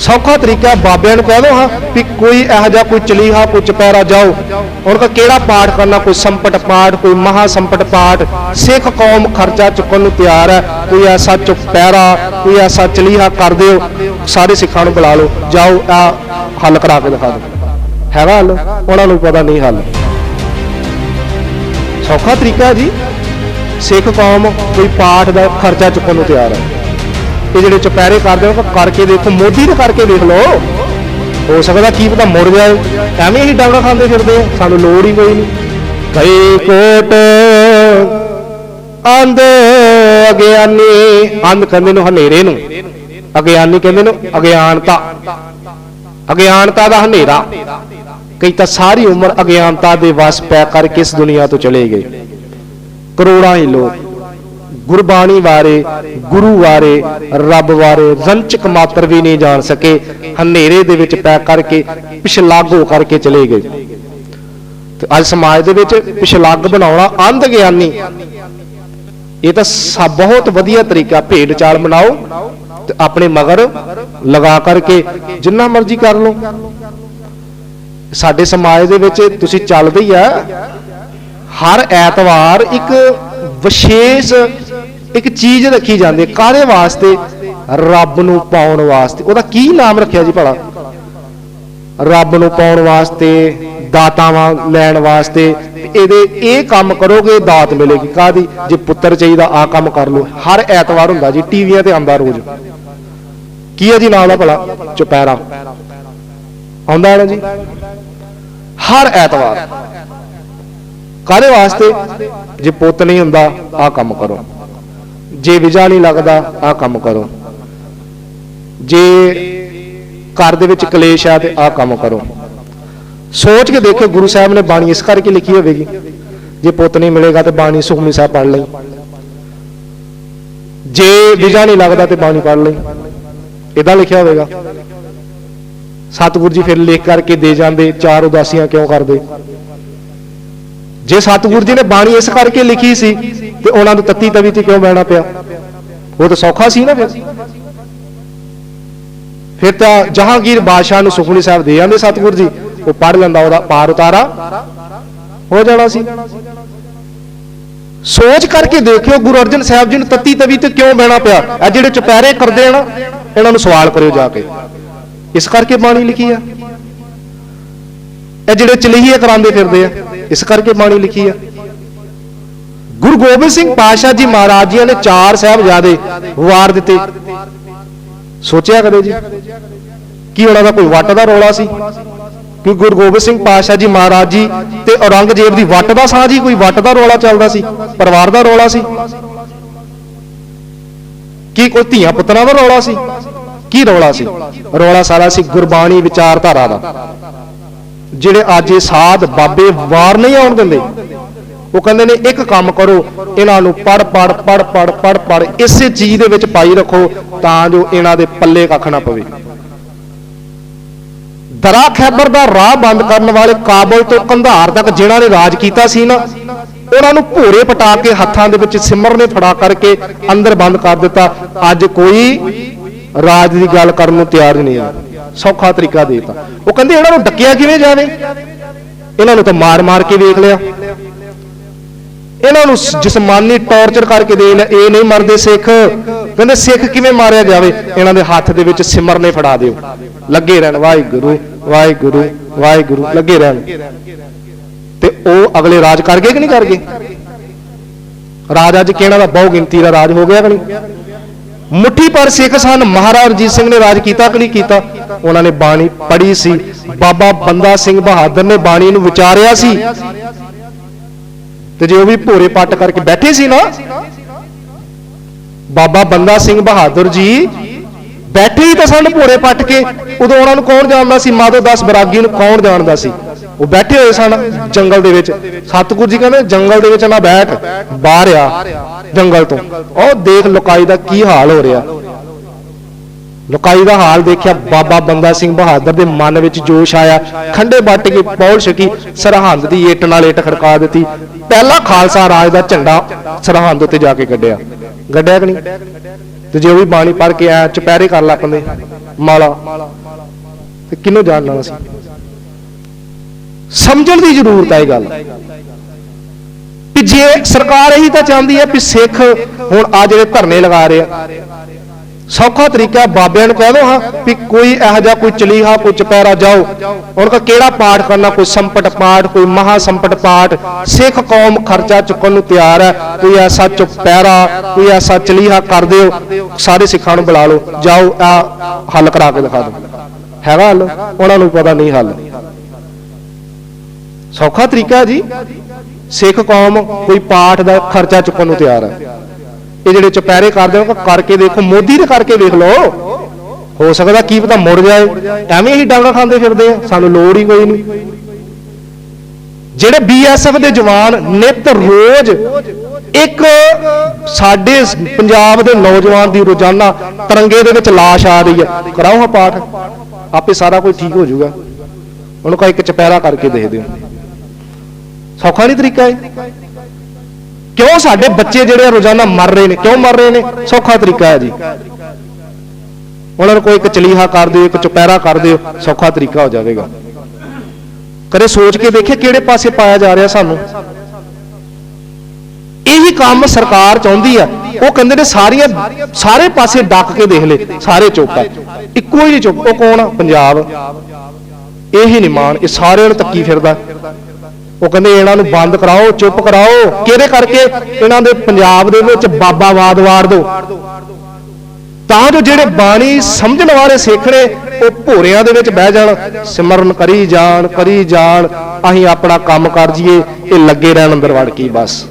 ਸੌਖਾ ਤਰੀਕਾ ਬਾਬਿਆਂ ਨੂੰ ਕਹਿ ਦੋ ਹਾਂ ਵੀ ਕੋਈ ਇਹੋ ਜਿਹਾ ਕੋਈ ਚਲੀਹਾ, ਕੋਈ ਚਪੈਰਾ ਜਾਓ। ਉਹਨਾਂ ਦਾ ਕਿਹੜਾ ਪਾਠ ਕਰਨਾ? ਕੋਈ ਸੰਪਟ ਪਾਠ, ਕੋਈ ਮਹਾ ਸੰਪਟ ਪਾਠ। ਸਿੱਖ ਕੌਮ ਖਰਚਾ ਚੁੱਕਣ ਨੂੰ ਤਿਆਰ ਹੈ। ਕੋਈ ਐਸਾ ਚੁਪੈਰਾ ਕੋਈ ਐਸਾ ਚਲੀਹਾ ਕਰ ਦਿਓ। ਸਾਰੇ ਸਿੱਖਾਂ ਨੂੰ ਬੁਲਾ ਲਓ। ਜਾਓ, ਆ ਹੱਲ ਕਰਾ ਕੇ ਦਿਖਾ ਦਿਓ। ਹੈਗਾ ਹੱਲ? ਉਹਨਾਂ ਨੂੰ ਪਤਾ ਨਹੀਂ ਹੱਲ। ਸੌਖਾ ਤਰੀਕਾ ਜੀ। ਸਿੱਖ ਕੌਮ ਕੋਈ ਪਾਠ ਦਾ ਖਰਚਾ ਚੁੱਕਣ ਨੂੰ ਤਿਆਰ ਹੈ। ਇਹ ਜਿਹੜੇ ਚੁਪਹਿਰੇ ਕਰਦੇ ਨੇ ਕਰਕੇ ਦੇਖੋ, ਮੋਦੀ ਦੇ ਕਰਕੇ ਦੇਖ ਲਓ। ਹੋ ਸਕਦਾ ਕੀ ਪਤਾ ਮੁੜ ਜਾਏ। ਐਵੇਂ ਹੀ ਡਾਂਗਾ ਖਾਂਦੇ ਫਿਰਦੇ ਆ, ਸਾਨੂੰ ਲੋੜ ਹੀ ਕੋਈ ਨਹੀਂ। ਕਈ ਕੋਟ ਅੰਧ ਅਗਿਆਨੀ, ਅੰਧ ਕਹਿੰਦੇ ਨੂੰ ਹਨੇਰੇ ਨੂੰ। ਅਗਿਆਨੀ ਕਹਿੰਦੇ ਨੂੰ, ਅਗਿਆਨਤਾ। ਅਗਿਆਨਤਾ ਦਾ ਹਨੇਰਾ। ਕਈ ਤਾਂ ਸਾਰੀ ਉਮਰ ਅਗਿਆਨਤਾ ਦੇ ਵਸ ਪੈ ਕਰਕੇ ਇਸ ਦੁਨੀਆ ਤੋਂ ਚਲੇ ਗਏ। ਕਰੋੜਾਂ ਹੀ ਲੋਕ। ਗੁਰਬਾਣੀ ਬਾਰੇ ਗੁਰੂ ਬਾਰੇ ਰੱਬ ਬਾਰੇ ਰੰਚਕ ਮਾਤਰ ਵੀ ਨਹੀਂ ਜਾਣ ਸਕੇ। ਹਨੇਰੇ ਦੇ ਵਿੱਚ ਪੈ ਕਰਕੇ ਪਿਛਲਾਗ ਹੋ ਕਰਕੇ ਚਲੇ ਗਏ। ਤੇ ਅੱਜ ਸਮਾਜ ਦੇ ਵਿੱਚ ਪਿਛਲਾਗ ਬਣਾਉਣਾ ਅੰਧ ਗਿਆਨੀ। ਇਹ ਤਾਂ ਬਹੁਤ ਵਧੀਆ ਤਰੀਕਾ, ਭੇਡ ਚਾਲ ਬਣਾਓ ਤੇ ਆਪਣੇ ਮਗਰ ਲਗਾ ਕਰਕੇ ਜਿੰਨਾ ਮਰਜ਼ੀ ਕਰ ਲਓ। ਸਾਡੇ ਸਮਾਜ ਦੇ ਵਿੱਚ ਤੁਸੀਂ ਚੱਲਦੇ ਹੀ ਆ, ਹਰ ਐਤਵਾਰ ਇੱਕ ਵਿਸ਼ੇਸ਼ ਇੱਕ ਚੀਜ਼ ਰੱਖੀ ਜਾਂਦੀ ਹੈ ਕਾਹਦੇ ਵਾਸਤੇ? ਰੱਬ ਨੂੰ ਪਾਉਣ ਵਾਸਤੇ। ਉਹਦਾ ਕੀ ਨਾਮ ਰੱਖਿਆ ਜੀ ਭਲਾ? ਰੱਬ ਨੂੰ ਪਾਉਣ ਵਾਸਤੇ, ਦਾਤਾਵਾਂ ਲੈਣ ਵਾਸਤੇ। ਇਹਦੇ ਇਹ ਕੰਮ ਕਰੋਗੇ, ਦਾਤ ਮਿਲੇਗੀ। ਕਾਦੀ ਜੇ ਪੁੱਤਰ ਚਾਹੀਦਾ ਆ ਕੰਮ ਕਰ ਲਓ। ਹਰ ਐਤਵਾਰ ਹੁੰਦਾ ਜੀ, ਟੀਵੀਆਂ ਤੇ ਆਉਂਦਾ ਰੋਜ਼। ਕੀ ਹੈ ਜੀ ਨਾਮ ਦਾ ਭਲਾ? ਚੁਪੈਰਾ ਆਉਂਦਾ ਹੈ ਨਾ ਜੀ? ਹਰ ਐਤਵਾਰ। ਕਾਹਦੇ ਵਾਸਤੇ? ਜੇ ਪੁੱਤ ਨਹੀਂ ਹੁੰਦਾ ਆ ਕੰਮ ਕਰੋ। ਜੇ ਵਿਜਾ ਨਹੀਂ ਲੱਗਦਾ ਆ ਕੰਮ ਕਰੋ। ਜੇ ਘਰ ਦੇ ਵਿੱਚ ਕਲੇਸ਼ ਆ ਤੇ ਆ ਕੰਮ ਕਰੋ। ਸੋਚ ਕੇ ਦੇਖੋ ਗੁਰੂ ਸਾਹਿਬ ਨੇ ਬਾਣੀ ਇਸ ਕਰਕੇ ਲਿਖੀ ਹੋਵੇਗੀ। ਜੇ ਪੁੱਤ ਨਹੀਂ ਮਿਲੇਗਾ ਤੇ ਬਾਣੀ ਸੁਖਮਨੀ ਸਾਹਿਬ ਪੜ੍ਹ ਲਈ। ਜੇ ਵਿਜਾ ਨਹੀਂ ਲੱਗਦਾ ਤੇ ਬਾਣੀ ਪੜ੍ਹ ਲਈ। ਇਦਾਂ ਲਿਖਿਆ ਹੋਵੇਗਾ। ਸਤਿਗੁਰੂ ਜੀ ਫਿਰ ਲਿਖ ਕਰਕੇ ਦੇ ਜਾਂਦੇ, ਚਾਰ ਉਦਾਸੀਆਂ ਕਿਉਂ ਕਰਦੇ? ਜੇ ਸਤਿਗੁਰੂ ਜੀ ਨੇ ਬਾਣੀ ਇਸ ਕਰਕੇ ਲਿਖੀ ਸੀ ਤੇ ਉਹਨਾਂ ਨੂੰ ਤੱਤੀ ਤਵੀ ਤੇ ਕਿਉਂ ਬਹਿਣਾ ਪਿਆ? ਉਹ ਤਾਂ ਸੌਖਾ ਸੀ ਨਾ ਫਿਰ। ਫਿਰ ਤਾਂ ਜਹਾਂਗੀਰ ਬਾਦਸ਼ਾਹ ਨੂੰ ਸੁਖਮਨੀ ਸਾਹਿਬ ਦੇ ਜਾਂਦੇ ਸਤਿਗੁਰੂ ਜੀ, ਉਹ ਪੜ ਲੈਂਦਾ, ਉਹਦਾ ਪਾਰ ਉਤਾਰਾ। ਹੋ ਜਾਣਾ ਸੀ। ਸੋਚ ਕਰਕੇ ਦੇਖਿਓ ਗੁਰੂ ਅਰਜਨ ਸਾਹਿਬ ਜੀ ਨੂੰ ਤੱਤੀ ਤਵੀ ਤੇ ਕਿਉਂ ਬਹਿਣਾ ਪਿਆ? ਇਹ ਜਿਹੜੇ ਚੁਪਹਿਰੇ ਕਰਦੇ ਆ ਨਾ, ਇਹਨਾਂ ਨੂੰ ਸਵਾਲ ਕਰਿਓ ਜਾ ਕੇ। ਇਸ ਕਰਕੇ ਬਾਣੀ ਲਿਖੀ ਆ। ਇਹ ਜਿਹੜੇ ਚਲੀਏ ਕਰਾਉਂਦੇ ਫਿਰਦੇ ਆ, ਇਸ ਕਰਕੇ ਬਾਣੀ ਲਿਖੀ ਆ। ਗੁਰੂ ਗੋਬਿੰਦ ਸਿੰਘ ਪਾਤਸ਼ਾਹ ਜੀ ਮਹਾਰਾਜ ਜੀ ਨੇ ਚਾਰ ਸਾਹਿਬਜ਼ਾਦੇ ਵਾਰ ਦਿੱਤੇ। ਸੋਚਿਆ ਕਦੇ ਜੀ? ਕੀ ਉਹਨਾਂ ਦਾ ਕੋਈ ਵੱਟ ਦਾ ਰੋਲਾ ਸੀ? ਕਿ ਗੁਰੂ ਗੋਬਿੰਦ ਸਿੰਘ ਪਾਤਸ਼ਾਹ ਜੀ ਮਹਾਰਾਜ ਜੀ ਤੇ ਔਰੰਗਜ਼ੇਬ ਦੀ ਵੱਟ ਦਾ ਸਾਂਝੀ ਕੋਈ ਵੱਟ ਦਾ ਰੋਲਾ ਚੱਲਦਾ ਸੀ? ਪਰਿਵਾਰ ਦਾ ਰੋਲਾ ਸੀ? ਕੀ ਕੋਈ ਧੀਆਂ ਪੁੱਤਰਾਂ ਦਾ ਰੋਲਾ ਸੀ? ਕੀ ਰੋਲਾ ਸੀ? ਰੋਲਾ ਸਾਰਾ ਸੀ ਗੁਰਬਾਣੀ ਵਿਚਾਰਧਾਰਾ ਦਾ। ਜਿਹੜੇ ਅੱਜ ਇਹ ਸਾਧ ਬਾਬੇ ਵਾਰ ਨਹੀਂ ਆਉਣ ਦਿੰਦੇ, ਉਹ ਕਹਿੰਦੇ ਨੇ, ਇੱਕ ਕੰਮ ਕਰੋ, ਇਹਨਾਂ ਨੂੰ ਪੜ ਪੜ ਪੜ ਪੜ ਪੜ ਪੜ ਇਸੇ ਚੀਜ਼ ਦੇ ਵਿੱਚ ਪਾਈ ਰੱਖੋ ਤਾਂ ਜੋ ਇਹਨਾਂ ਦੇ ਪੱਲੇ ਕੱਖ ਨਾ ਪਵੇ। ਦਰਾ ਖੈਬਰ ਦਾ ਰਾਹ ਬੰਦ ਕਰਨ ਵਾਲੇ ਕਾਬਲ ਤੋਂ ਕੰਧਾਰ ਤੱਕ ਜਿਨ੍ਹਾਂ ਨੇ ਰਾਜ ਕੀਤਾ ਸੀ ਨਾ, ਉਹਨਾਂ ਨੂੰ ਭੋਰੇ ਪਟਾ ਕੇ ਹੱਥਾਂ ਦੇ ਵਿੱਚ ਸਿਮਰ ਨੇ ਫੜਾ ਕਰਕੇ ਅੰਦਰ ਬੰਦ ਕਰ ਦਿੱਤਾ। ਅੱਜ ਕੋਈ ਰਾਜ ਦੀ ਗੱਲ ਕਰਨ ਨੂੰ ਤਿਆਰ ਨਹੀਂ ਆ ਸੌਖਾ ਤਰੀਕਾ ਦੇਤਾ। ਉਹ ਕਹਿੰਦੇ ਇਹਨਾਂ ਨੂੰ ਡੱਕਿਆ ਕਿਵੇਂ ਜਾਵੇ? ਇਹਨਾਂ ਨੂੰ ਤਾਂ ਮਾਰ ਮਾਰ ਕੇ ਵੇਖ ਲਿਆ। ਇਹਨਾਂ ਨੂੰ ਜਿਸਮਾਨੀ ਟੌਰਚਰ ਕਰਕੇ ਦੇ ਇਹ ਨਹੀਂ ਮਰਦੇ ਸਿੱਖ। ਕਹਿੰਦੇ ਸਿੱਖ ਕਿਵੇਂ ਮਾਰਿਆ ਜਾਵੇ? ਇਹਨਾਂ ਦੇ ਹੱਥ ਦੇ ਵਿੱਚ ਸਿਮਰਨੇ ਫੜਾ ਦਿਓ। ਲੱਗੇ ਰਹਿਣ। ਵਾਹਿਗੁਰੂ ਵਾਹਿਗੁਰੂ ਵਾਹਿਗੁਰੂ, ਲੱਗੇ ਰਹਿਣ। ਤੇ ਉਹ ਅਗਲੇ ਰਾਜ ਕਰ ਗਏ ਕਿ ਨਹੀਂ ਕਰ ਗਏ? ਰਾਜ ਅੱਜ ਕਿਹਨਾਂ ਦਾ ਬਹੁ ਗਿਣਤੀ ਦਾ ਰਾਜ ਹੋ ਗਿਆ ਕਿ ਨਹੀਂ? ਮੁੱਠੀ ਪਰ ਸਿੱਖ ਸਨ। ਮਹਾਰਾਜ ਰਣਜੀਤ ਸਿੰਘ ਨੇ ਰਾਜ ਕੀਤਾ ਕਿ ਨਹੀਂ ਕੀਤਾ? ਉਹਨਾਂ ਨੇ ਬਾਣੀ ਪੜ੍ਹੀ ਸੀ। ਬਾਬਾ ਬੰਦਾ ਸਿੰਘ ਬਹਾਦਰ ਨੇ ਬਾਣੀ ਨੂੰ ਵਿਚਾਰਿਆ ਸੀ। ਤੇ ਜੇ ਉਹ ਵੀ ਭੋਰੇ ਪੱਟ ਕਰਕੇ ਬੈਠੇ ਸੀ ਨਾ, ਬਾਬਾ ਬੰਦਾ ਸਿੰਘ ਬਹਾਦਰ ਜੀ ਬੈਠੇ ਹੀ ਤਾਂ ਸਨ ਭੋਰੇ ਪੱਟ ਕੇ। ਉਦੋਂ ਉਹਨਾਂ ਨੂੰ ਕੌਣ ਜਾਣਦਾ ਸੀ? ਮਾਧੋ ਦਾਸ ਬਰਾਗੀ ਨੂੰ ਕੌਣ ਜਾਣਦਾ ਸੀ? ਉਹ ਬੈਠੇ ਹੋਏ ਸਨ ਜੰਗਲ ਦੇ ਵਿੱਚ। ਸਤਿਗੁਰੂ ਜੀ ਕਹਿੰਦੇ, ਜੰਗਲ ਦੇ ਵਿੱਚ ਨਾ ਬੈਠ, ਬਾਹਰ ਆ, ਜੰਗਲ ਤੋਂ। ਉਹ ਦੇਖ ਲੁਕਾਈ ਦਾ ਕੀ ਹਾਲ ਹੋ ਰਿਹਾ। ਲੁਕਾਈ ਦਾ ਹਾਲ ਦੇਖਿਆ ਬਾਬਾ ਬੰਦਾ ਸਿੰਘ ਬਹਾਦਰ ਦੇ ਮਨ ਵਿੱਚ ਜੋਸ਼ ਆਇਆ। ਖੰਡੇ ਵੱਟ ਕੇ ਪੌਲ ਛਕੀ, ਸਰਹੰਦ ਦੀ ਇੱਟ ਨਾਲ ਇੱਟ ਖੜਕਾ ਦਿੱਤੀ। ਪਹਿਲਾ ਖਾਲਸਾ ਰਾਜ ਦਾ ਝੰਡਾ ਸਰਹੰਦ ਉੱਤੇ ਜਾ ਕੇ ਗੱਡਿਆ। ਗੱਡਿਆ ਕਿ ਨਹੀਂ? ਤੇ ਜੇ ਉਹ ਵੀ ਬਾਣੀ ਪੜ ਕੇ ਆਇਆ, ਚੁਪਹਿਰੇ ਕਰ ਲੱਪੰਦੇ ਮਾਲਾ। ਤੇ ਜਾਣ ਜਾਣਨਾ ਸੀ ਸਮਝਣ ਦੀ ਜ਼ਰੂਰਤ ਹੈ ਇਹ ਗੱਲ। ਕਿ ਜੇ ਸਰਕਾਰ ਇਹੀ ਤਾਂ ਚਾਹੁੰਦੀ ਹੈ ਵੀ ਸਿੱਖ ਹੁਣ ਆ ਜਿਹੜੇ ਧਰਨੇ ਲਗਾ ਰਹੇ ਆ। ਸੌਖਾ ਤਰੀਕਾ ਬਾਬਿਆਂ ਨੂੰ ਕਹਿ ਦੋ ਹਾਂ ਵੀ ਕੋਈ ਇਹੋ ਜਿਹਾ ਕੋਈ ਚਲੀਹਾ, ਕੋਈ ਚਪੈਰਾ ਜਾਓ। ਉਹਨਾਂ ਦਾ ਕਿਹੜਾ ਪਾਠ ਕਰਨਾ, ਕੋਈ ਸੰਪਟ ਪਾਠ, ਕੋਈ ਮਹਾ ਸੰਪਟ ਪਾਠ। ਸਿੱਖ ਕੌਮ ਖਰਚਾ ਚੁੱਕਣ ਨੂੰ ਤਿਆਰ ਹੈ। ਕੋਈ ਐਸਾ ਚੁਪੈਰਾ ਕੋਈ ਐਸਾ ਚਲੀਹਾ ਕਰ ਦਿਓ। ਸਾਰੇ ਸਿੱਖਾਂ ਨੂੰ ਬੁਲਾ ਲਓ। ਜਾਓ, ਆ ਹੱਲ ਕਰਾ ਕੇ ਦਿਖਾ ਦਿਓ। ਹੈਗਾ ਹੱਲ? ਉਹਨਾਂ ਨੂੰ ਪਤਾ ਨਹੀਂ ਹੱਲ। ਸੌਖਾ ਤਰੀਕਾ ਜੀ। ਸਿੱਖ ਕੌਮ ਕੋਈ ਪਾਠ ਦਾ ਖਰਚਾ ਚੁੱਕਣ ਨੂੰ ਤਿਆਰ ਹੈ। ਇਹ ਜਿਹੜੇ ਚੁਪਹਿਰੇ ਕਰਦੇ ਹੋ ਕਰਕੇ ਦੇਖੋ, ਮੋਦੀ ਦੇ ਕਰਕੇ ਦੇਖ ਲਓ। ਹੋ ਸਕਦਾ ਕੀ ਪਤਾ ਮੁੜ ਜਾਏ। ਐਵੇਂ ਹੀ ਡਾਂਗਾ ਖਾਂਦੇ ਫਿਰਦੇ ਆ। ਸਾਨੂੰ ਲੋੜ ਹੀ ਕੋਈ ਨਹੀਂ। ਜਿਹੜੇ ਬੀਐਸਐਫ ਦੇ ਜਵਾਨ ਨਿਤ ਰੋਜ਼ ਇੱਕ ਸਾਡੇ ਪੰਜਾਬ ਦੇ ਨੌਜਵਾਨ ਦੀ ਰੋਜ਼ਾਨਾ ਤਰੰਗੇ ਦੇ ਵਿੱਚ ਲਾਸ਼ ਆ ਰਹੀ ਹੈ। ਕਰਾਓ ਹਾਂ ਪਾਠ। ਆਪੇ ਸਾਰਾ ਕੁਝ ਠੀਕ ਹੋ ਜਾਊਗਾ। ਉਹਨੂੰ ਕਾ ਇੱਕ ਚਪੈਰਾ ਕਰਕੇ ਦੇਖ ਦਿਓ। ਸੌਖਾ ਨਹੀਂ ਤਰੀਕਾ ਹੈ ਕਿਉਂ ਸਾਡੇ ਬੱਚੇ ਜਿਹੜੇ ਰੋਜ਼ਾਨਾ ਮਰ ਰਹੇ ਨੇ? ਕਿਉਂ ਮਰ ਰਹੇ ਨੇ? ਸੌਖਾ ਤਰੀਕਾ ਹੈ ਜੀ। ਉਹਨਾਂ ਨੂੰ ਕੋਈ ਇੱਕ ਚਲੀਹਾ ਕਰ ਦਿਓ, ਇੱਕ ਚੁਪੈਰਾ ਕਰ ਦਿਓ, ਸੌਖਾ ਤਰੀਕਾ ਹੋ ਜਾਵੇਗਾ। ਕਦੇ ਸੋਚ ਕੇ ਦੇਖੇ ਕਿਹੜੇ ਪਾਸੇ ਪਾਇਆ ਜਾ ਰਿਹਾ ਸਾਨੂੰ? ਇਹੀ ਕੰਮ ਸਰਕਾਰ ਚਾਹੁੰਦੀ ਆ। ਉਹ ਕਹਿੰਦੇ ਨੇ ਸਾਰੀਆਂ, ਸਾਰੇ ਪਾਸੇ ਡੱਕ ਕੇ ਦੇਖ ਲੈ, ਸਾਰੇ ਚੁੱਪ ਆ। ਇੱਕੋ ਹੀ ਨਹੀਂ ਚੁੱਪ। ਉਹ ਕੌਣ ਆ? ਪੰਜਾਬ। ਇਹ ਹੀ ਨਹੀਂ ਇਹ ਸਾਰਿਆਂ ਨੂੰ ਤੱਕੀ ਫਿਰਦਾ। ਉਹ ਕਹਿੰਦੇ ਇਹਨਾਂ ਨੂੰ ਬੰਦ ਕਰਾਓ, ਚੁੱਪ ਕਰਾਓ। ਕਿਹਦੇ ਕਰਕੇ? ਇਹਨਾਂ ਦੇ ਪੰਜਾਬ ਦੇ ਵਿੱਚ ਬਾਬਾਵਾਦ ਵਾਰ ਦੋ। ਤਾਂ ਜੋ ਜਿਹੜੇ ਬਾਣੀ ਸਮਝਣ ਵਾਲੇ ਸਿੱਖ ਨੇ, ਉਹ ਭੋਰਿਆਂ ਦੇ ਵਿੱਚ ਬਹਿ ਜਾਣ, ਸਿਮਰਨ ਕਰੀ ਜਾਣ ਕਰੀ ਜਾਣ, ਅਸੀਂ ਆਪਣਾ ਕੰਮ ਕਰ ਜੀਏ ਇਹ ਲੱਗੇ ਰਹਿਣ ਅੰਦਰ ਵੜ ਕੇ ਬਸ।